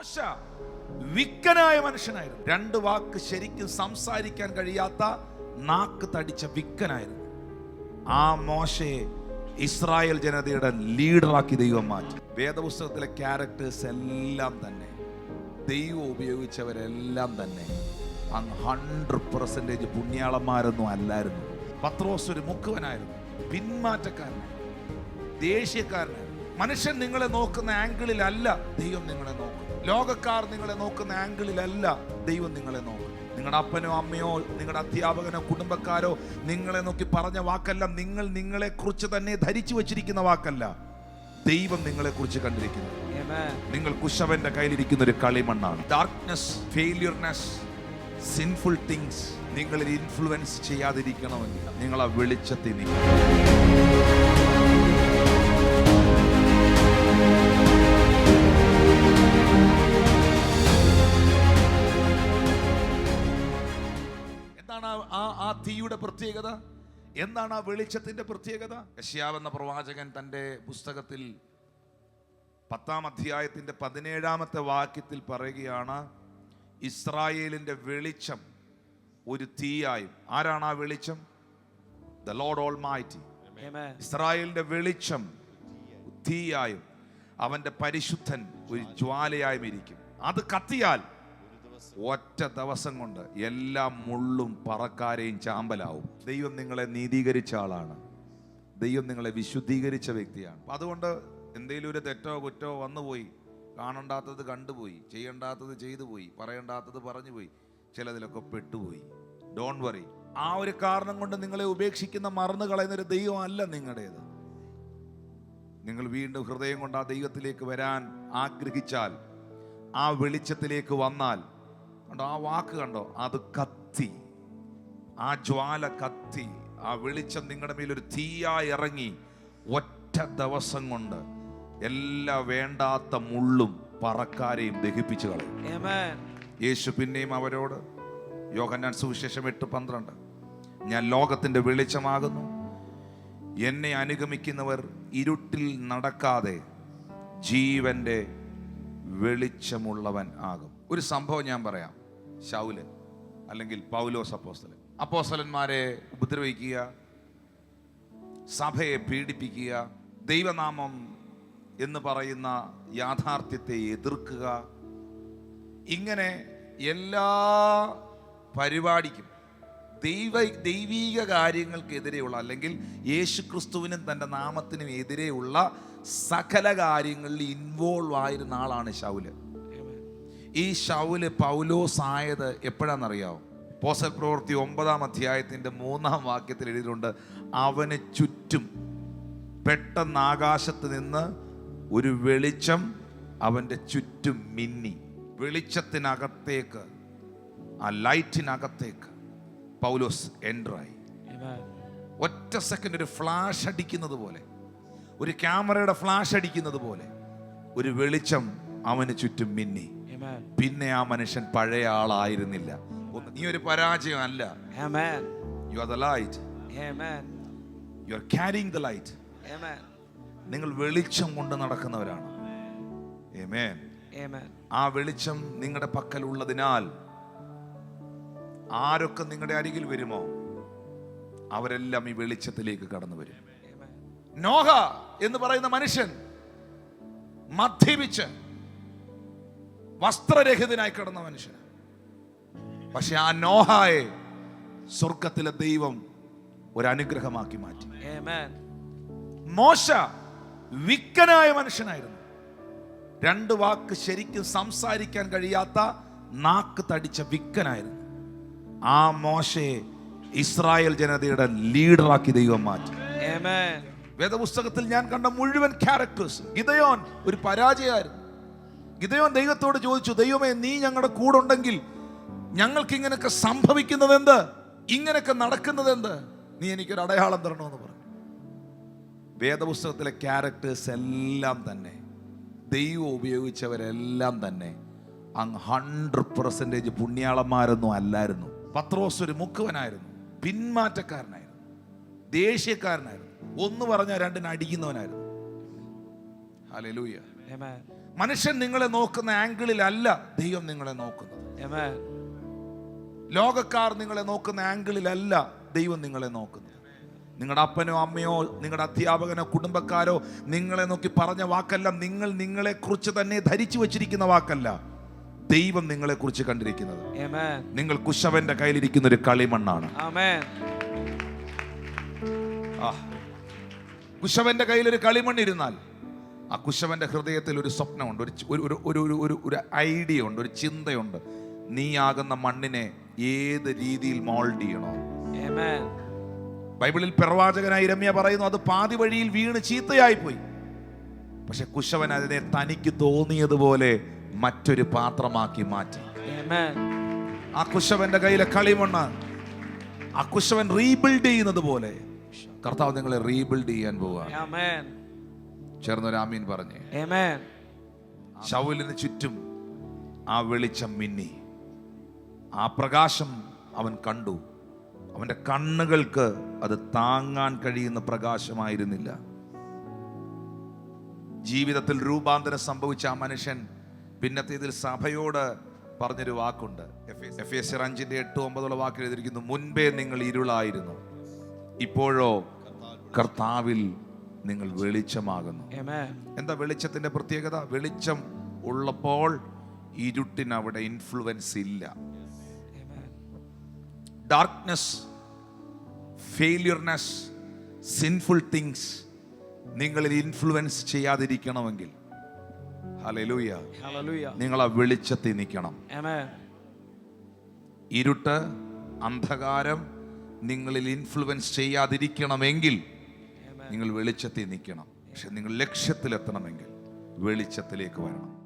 മോശ വിക്കനായ മനുഷ്യനായിരുന്നു. രണ്ട് വാക്ക് ശരിക്കും സംസാരിക്കാൻ കഴിയാത്ത നാക്ക് തടിച്ച വിക്കനായിരുന്നു. ആ മോശയെ ഇസ്രായേൽ ജനതയുടെ ലീഡറാക്കി ദൈവം മാറ്റി. വേദപുസ്തകത്തിലെ ക്യാരക്ടേഴ്സ് എല്ലാം തന്നെ ദൈവം ഉപയോഗിച്ചവരെല്ലാം തന്നെ അങ്ങ് ഹൺഡ്രഡ് പെർസെന്റേജ് പുണ്യാളന്മാരൊന്നും അല്ലായിരുന്നു. പത്രോസ് ഒരു മുക്കുവനായിരുന്നു പിന്മാറ്റക്കാരനായിരുന്നു ദേഷ്യക്കാരനായിരുന്നു. മനുഷ്യൻ നിങ്ങളെ നോക്കുന്ന ആംഗിളിലല്ല ദൈവം നിങ്ങളെ നോക്കും ലോകക്കാർ നിങ്ങളെ നോക്കുന്ന ആംഗിളിലല്ല ദൈവം നിങ്ങളെ നോക്കും നിങ്ങളുടെ അപ്പനോ അമ്മയോ നിങ്ങളുടെ അധ്യാപകനോ കുടുംബക്കാരോ നിങ്ങളെ നോക്കി പറഞ്ഞ വാക്കല്ല. നിങ്ങൾ നിങ്ങളെ കുറിച്ച് തന്നെ ധരിച്ചു വെച്ചിരിക്കുന്ന വാക്കല്ല. ദൈവം നിങ്ങളെ കുറിച്ച് കണ്ടിരിക്കുന്നു. നിങ്ങൾ കുശവന്റെ കയ്യിലിരിക്കുന്ന ഒരു കളിമണ്ണാണ്. ഡാർക്ക്നെസ് ഫെയിലിയർനെസ് സിൻഫുൾ തിങ്സ് നിങ്ങളിൽ ഇൻഫ്ലുവൻസ് ചെയ്യാതിരിക്കണമെങ്കിൽ നിങ്ങൾ ആ വെളിച്ചത്തിൽ നിൽക്കണം ആ- തീയുടെ പ്രത്യേകത? എന്താണ് ആ വെളിച്ചത്തിന്റെ പ്രത്യേകത? യശ്യാവ് എന്ന പ്രവാചകൻ തന്റെ പുസ്തകത്തിൽ പത്താം അധ്യായത്തിന്റെ പതിനേഴാമത്തെ വാക്യത്തിൽ പറയുകയാണ് ഇസ്രായേലിന്റെ വെളിച്ചം ഒരു തീയായും ആരാണ് ആ വെളിച്ചം? ദ ലോർഡ് ഓൾ മൈറ്റി ഇസ്രായേലിന്റെ ഇസ്രായേലിന്റെ വെളിച്ചം തീയായും അവന്റെ പരിശുദ്ധൻ ഒരു ജ്വാലയായും ഇരിക്കും. അത് കത്തിയാൽ ഒറ്റ ദിവസം കൊണ്ട് എല്ലാ മുള്ളും പറക്കാരെയും ചാമ്പലാവും. ദൈവം നിങ്ങളെ നീതീകരിച്ച ആളാണ്. ദൈവം നിങ്ങളെ വിശുദ്ധീകരിച്ച വ്യക്തിയാണ്. അതുകൊണ്ട് എന്തെങ്കിലും ഒരു തെറ്റോ കുറ്റോ വന്നുപോയി കാണണ്ടാത്തത് കണ്ടുപോയി ചെയ്യണ്ടാത്തത് ചെയ്തു പോയി പറയണ്ടാത്തത് പറഞ്ഞു പോയി ചിലതിലൊക്കെ പെട്ടുപോയി. ഡോൺ വറി ആ ഒരു കാരണം കൊണ്ട് നിങ്ങളെ ഉപേക്ഷിക്കുന്ന മറന്നു കളയുന്ന ഒരു ദൈവമല്ല നിങ്ങളുടേത്. നിങ്ങൾ വീണ്ടും ഹൃദയം കൊണ്ട് ആ ദൈവത്തിലേക്ക് വരാൻ ആഗ്രഹിച്ചാൽ ആ വെളിച്ചത്തിലേക്ക് വന്നാൽ കണ്ടോ? ആ വാക്ക് കണ്ടോ? അത് കത്തി. ആ ജ്വാല കത്തി. ആ വെളിച്ചം നിങ്ങളുടെ മേലൊരു ഒരു തീയായി ഇറങ്ങി. ഒറ്റ ദിവസം കൊണ്ട് എല്ലാ വേണ്ടാത്ത മുള്ളും പറക്കാരെയും ദഹിപ്പിച്ചു കളയും. യേശു പിന്നെയും അവരോട് യോഹന്നാൻ സുവിശേഷം എട്ട് പന്ത്രണ്ട് ഞാൻ ലോകത്തിന്റെ വെളിച്ചമാകുന്നു. എന്നെ അനുഗമിക്കുന്നവർ ഇരുട്ടിൽ നടക്കാതെ ജീവന്റെ വെളിച്ചമുള്ളവൻ ആകും. ഒരു സംഭവം ഞാൻ പറയാം. ശൗൽ അല്ലെങ്കിൽ പൗലോസ് അപ്പോസ്തലൻ അപ്പോസ്തലന്മാരെ ഉപദ്രവിക്കുക സഭയെ പീഡിപ്പിക്കുക ദൈവനാമം എന്ന് പറയുന്ന യാഥാർത്ഥ്യത്തെ എതിർക്കുക ഇങ്ങനെ എല്ലാ പരിപാടിക്കും ദൈവ ദൈവീക കാര്യങ്ങൾക്കെതിരെയുള്ള അല്ലെങ്കിൽ യേശു ക്രിസ്തുവിനും തന്റെ നാമത്തിനും എതിരെയുള്ള സകല കാര്യങ്ങളിൽ ഇൻവോൾവ് ആയിരുന്ന ആളാണ് ശൗൽ. ഈ ഷൗൽ പൗലോസ് ആയത് എപ്പോഴാണെന്നറിയാവോ പോസൽ പ്രവൃത്തി ഒമ്പതാം അധ്യായത്തിന്റെ മൂന്നാം വാക്യത്തിൽ എഴുതിയിട്ടുണ്ട് അവന് ചുറ്റും പെട്ടെന്ന് ആകാശത്ത് നിന്ന് ഒരു വെളിച്ചം അവന്റെ ചുറ്റും മിന്നി വെളിച്ചത്തിനകത്തേക്ക് ആ ലൈറ്റിനകത്തേക്ക് പൗലോസ് എന്ററായി Amen. ഒറ്റ സെക്കൻഡ് ഒരു ഫ്ലാഷ് അടിക്കുന്നത് പോലെ ഒരു ക്യാമറയുടെ ഫ്ലാഷ് അടിക്കുന്നത് പോലെ ഒരു വെളിച്ചം അവന് ചുറ്റും മിന്നി. പിന്നെ ആ മനുഷ്യൻ പഴയ ആളായിരുന്നില്ല. നീ ഒരു പരാജയം അല്ല you are the light. You are carrying the light. നിങ്ങൾ വെളിച്ചം കൊണ്ട് നടക്കുന്നവരാണ്. ആ വെളിച്ചം നിങ്ങളുടെ പക്കൽ ഉള്ളതിനാൽ ആരൊക്കെ നിങ്ങളുടെ അരികിൽ വരുമോ അവരെല്ലാം ഈ വെളിച്ചത്തിലേക്ക് കടന്നു വരും. നോഹ എന്ന് പറയുന്ന മനുഷ്യൻ മദ്യപിച്ച് വസ്ത്രരഹിതനായി കിടന്ന മനുഷ്യൻ. പക്ഷെ ആ നോഹായെ സ്വർഗത്തിലെ ദൈവം ഒരു അനുഗ്രഹമാക്കി മാറ്റി. മോശ വിക്കനായ മനുഷ്യനായിരുന്നു. രണ്ട് വാക്ക് ശരിക്കും സംസാരിക്കാൻ കഴിയാത്ത നാക്ക് തടിച്ച വിക്കനായിരുന്നു. ആ മോശയെ ഇസ്രായേൽ ജനതയുടെ ലീഡറാക്കി ദൈവം മാറ്റി. വേദപുസ്തകത്തിൽ ഞാൻ കണ്ട മുഴുവൻ ക്യാരക്ടേഴ്സ് ഗിതയോൻ ഒരു പരാജയമായിരുന്നു. ഗിതയോൻ ദൈവത്തോട് ചോദിച്ചു ദൈവമേ നീ ഞങ്ങളുടെ കൂടെ ഉണ്ടെങ്കിൽ ഞങ്ങൾക്ക് ഇങ്ങനെയൊക്കെ സംഭവിക്കുന്നത് എന്ത് ഇങ്ങനെയൊക്കെ നടക്കുന്നത് എന്ത് നീ എനിക്കൊരു അടയാളം തരണമെന്ന് പറഞ്ഞു. വേദപുസ്തകത്തിലെ ക്യാരക്ടേഴ്സ് എല്ലാം തന്നെ ദൈവം ഉപയോഗിച്ചവരെല്ലാം തന്നെ അങ്ങ് ഹൺഡ്രഡ് പെർസെന്റേജ് പുണ്യാളന്മാരൊന്നും അല്ലായിരുന്നു. പത്രോസ് ഒരു മുക്കുവനായിരുന്നു പിന്മാറ്റക്കാരനായിരുന്നു ദേഷ്യക്കാരനായിരുന്നു. ഒന്ന് പറഞ്ഞാൽ രണ്ടിന് അടിക്കുന്നവനായിരുന്നു. ഹല്ലേലൂയ. Amen. മനുഷ്യൻ നിങ്ങളെ നോക്കുന്ന ആംഗിളിലല്ല ദൈവം നിങ്ങളെ നോക്കുന്നത്. ലോകക്കാർ നിങ്ങളെ നോക്കുന്ന ആംഗിളിലല്ല ദൈവം നിങ്ങളെ നോക്കുന്നത്. നിങ്ങളുടെ അപ്പനോ അമ്മയോ നിങ്ങളുടെ അധ്യാപകനോ കുടുംബക്കാരോ നിങ്ങളെ നോക്കി പറഞ്ഞ വാക്കല്ല. നിങ്ങൾ നിങ്ങളെ കുറിച്ച് തന്നെ ധരിച്ചു വച്ചിരിക്കുന്ന വാക്കല്ല ദൈവം നിങ്ങളെ കുറിച്ച് കണ്ടിരിക്കുന്നത് നിങ്ങൾ കുശവന്റെ കയ്യിലിരിക്കുന്ന ഒരു കളിമണ്ണാണ്. കുശവന്റെ കയ്യിൽ ഒരു കളിമണ്ണിരുന്നാൽ ആ കുശവന്റെ ഹൃദയത്തിൽ ഒരു സ്വപ്നമുണ്ട് ഒരു ഒരു ഒരു ഒരു ഒരു ഒരു ഐഡിയ ഉണ്ട് ഒരു ചിന്തയുണ്ട്. നീ ആകുന്ന മണ്ണിനെ ഏത് രീതിയിൽ മോൾഡ് ചെയ്യണോ. ബൈബിളിൽ പ്രവാചകനായി രമ്യ പറയുന്നു അത് പാതി വഴിയിൽ വീണ് ചീത്തയായി പോയി പക്ഷെ കുശവൻ അതിനെ തനിക്ക് തോന്നിയതുപോലെ മറ്റൊരു പാത്രമാക്കി മാറ്റി. ആ കുശവന്റെ കയ്യിലെ കളിമണ്ണ് ആ കുശവൻ റീബിൽഡ് ചെയ്യുന്നത് പോലെ. കർത്താവ് നിങ്ങളെ റീബിൽഡ് ചെയ്യാൻ പോവുകയാണ്. Amen. ചേർന്നൊരു ആമീൻ പറഞ്ഞേ. ശൗലിന് ചുറ്റും ആ വെളിച്ചം മിന്നി. ആ പ്രകാശം അവൻ കണ്ടു. അവന്റെ കണ്ണുകൾക്ക് അത് താങ്ങാൻ കഴിയുന്ന പ്രകാശമായിരുന്നില്ല. ജീവിതത്തിൽ രൂപാന്തരം സംഭവിച്ച ആ മനുഷ്യൻ പിന്നത്തെ ഇതിൽ സഭയോട് പറഞ്ഞൊരു വാക്കുണ്ട്. എഫ് എസ് അഞ്ചിന്റെ എട്ട് ഒമ്പതുള്ള വാക്കിൽ എഴുതിയിരിക്കുന്നു മുൻപേ നിങ്ങൾ ഇരുളായിരുന്നു. ഇപ്പോഴോ കർത്താവിൽ നിങ്ങൾ വെളിച്ചമാകുന്നു. എന്താ വെളിച്ചത്തിന്റെ പ്രത്യേകത വെളിച്ചം ഉള്ളപ്പോൾ ഇരുട്ടിന് അവിടെ ഇൻഫ്ലുവൻസ് ഇല്ല ഡാർക്ക്നെസ് ഫെയിലിയർനെസ് സിൻഫുൾ തിങ്സ് നിങ്ങളിൽ ഇൻഫ്ലുവൻസ് ചെയ്യാതിരിക്കണമെങ്കിൽ. നിങ്ങൾ ആ വെളിച്ചത്തിൽ നിൽക്കണം. ഇരുട്ട് അന്ധകാരം നിങ്ങളിൽ ഇൻഫ്ലുവൻസ് ചെയ്യാതിരിക്കണമെങ്കിൽ. നിങ്ങൾ വെളിച്ചത്തിൽ നിൽക്കണം. പക്ഷെ നിങ്ങൾ ലക്ഷ്യത്തിലെത്തണമെങ്കിൽ വെളിച്ചത്തിലേക്ക് വരണം.